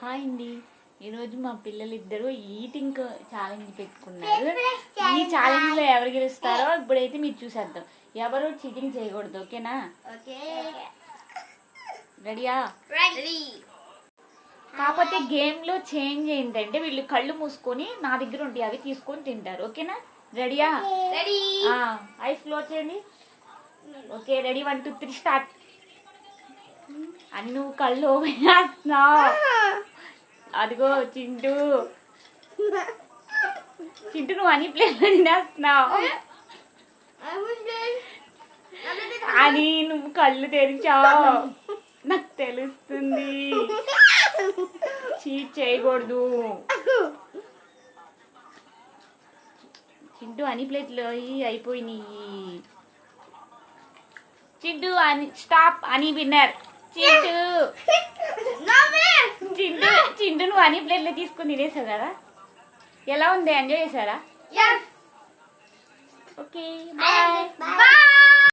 Hi అండి. ఈరోజు మా పిల్లలు ఇద్దరు ఈటింగ్ ఛాలెంజ్ పెట్టుకున్నారు. ఈ ఛాలెంజ్లో ఎవరు గెలుస్తారో ఇప్పుడైతే మీరు చూసేద్దాం. ఎవరు చీటింగ్ చేయకూడదు ఓకేనా? ఓకే. రెడీయా? రెడీ కాకపోతే గేమ్లో చేంజ్ ఏంటంటే వీళ్ళు కళ్ళు మూసుకొని నా దగ్గర ఉంటాయి అవి తీసుకొని తింటారు ఓకేనా? రెడీయా? రెడీ ఐస్ క్లోజ్ చేయండి. Okay ready. One two three start. అని నువ్వు కళ్ళు open చేస్తున్నావు అదిగో చింటూ. చింటూ నువ్వు అని ప్లేట్లో తినేస్తున్నావు. అని నువ్వు కళ్ళు తెరిచావు. నాకు తెలుస్తుంది. చీట్ చేయకూడదు. చింటూ అని ప్లేట్లో అయిపోయినాయి. చింటూ అని స్టాప్ అని విన్నర్. చింటూ. చింటూ నువ్వు అని ప్లేట్లు తీసుకుని తినేసావు కదా? ఎలా ఉంది? ఎంజాయ్ చేశారా ఓకే బాయ్